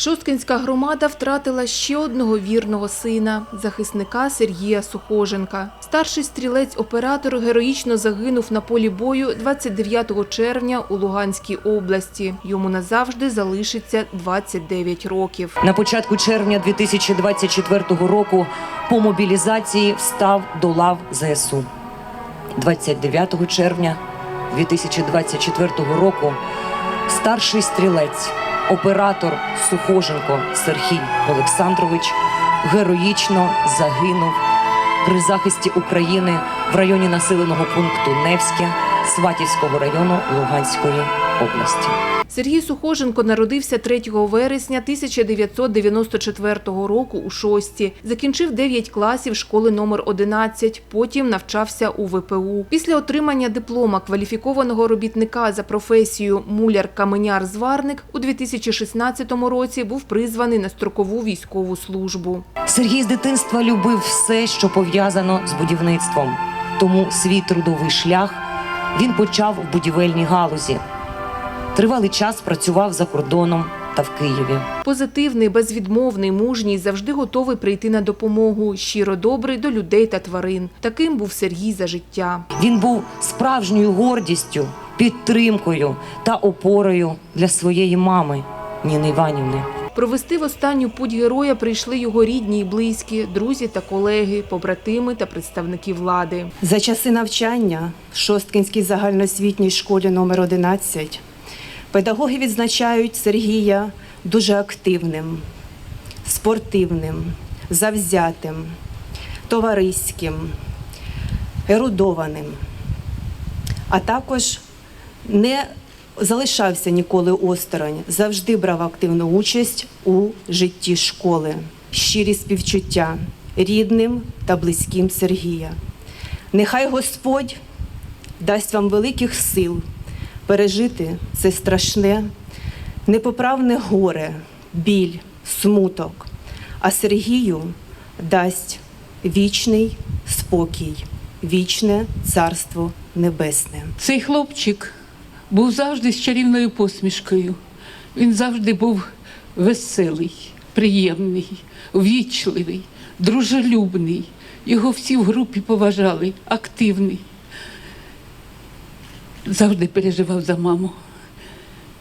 Шосткинська громада втратила ще одного вірного сина, захисника Сергія Сухоженка. Старший стрілець-оператор героїчно загинув на полі бою 29 червня у Луганській області. Йому назавжди залишиться 29 років. На початку червня 2024 року по мобілізації встав до лав ЗСУ. 29 червня 2024 року старший стрілець, оператор Сухоженко Сергій Олександрович героїчно загинув при захисті України в районі населеного пункту Невське Сватівського району Луганської області. Сергій Сухоженко народився 3 вересня 1994 року у Шості. Закінчив 9 класів школи номер 11, потім навчався у ВПУ. Після отримання диплома кваліфікованого робітника за професією муляр-каменяр-зварник у 2016 році був призваний на строкову військову службу. Сергій з дитинства любив все, що пов'язано з будівництвом. Тому свій трудовий шлях він почав в будівельній галузі. Тривалий час працював за кордоном та в Києві. Позитивний, безвідмовний, мужній, завжди готовий прийти на допомогу, щиро добрий до людей та тварин. Таким був Сергій за життя. Він був справжньою гордістю, підтримкою та опорою для своєї мами Ніни Іванівни. Провести в останню путь героя прийшли його рідні і близькі, друзі та колеги, побратими та представники влади. За часи навчання в Шосткинській загальноосвітній школі номер 11 педагоги відзначають Сергія дуже активним, спортивним, завзятим, товариським, ерудованим, а також не залишався ніколи осторонь, завжди брав активну участь у житті школи. Щирі співчуття рідним та близьким Сергія. Нехай Господь дасть вам великих сил пережити це страшне, непоправне горе, біль, смуток, а Сергію дасть вічний спокій, вічне царство небесне. Цей хлопчик був завжди з чарівною посмішкою. Він завжди був веселий, приємний, ввічливий, дружелюбний. Його всі в групі поважали, активний. Завжди переживав за маму.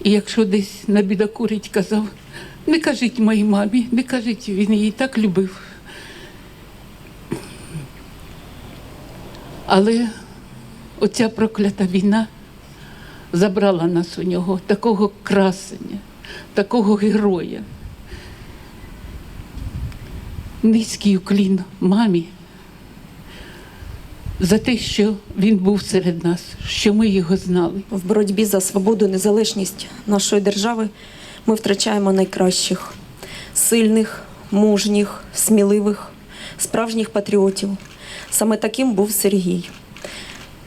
І якщо десь набідокурить, казав, не кажіть моїй мамі, не кажіть, він її так любив. Але оця проклята війна забрала нас у нього, такого красення, такого героя. Низький уклін мамі за те, що він був серед нас, що ми його знали. В боротьбі за свободу, незалежність нашої держави ми втрачаємо найкращих, сильних, мужніх, сміливих, справжніх патріотів. Саме таким був Сергій.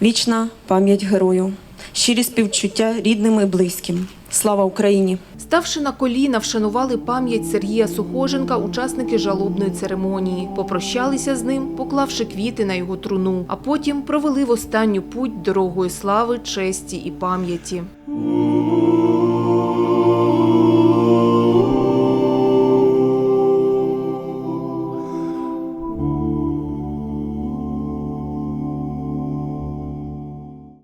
Вічна пам'ять герою, щирі співчуття рідним і близьким. Слава Україні! Ставши на коліна, вшанували пам'ять Сергія Сухоженка учасники жалобної церемонії. Попрощалися з ним, поклавши квіти на його труну, а потім провели в останню путь дорогою слави, честі і пам'яті.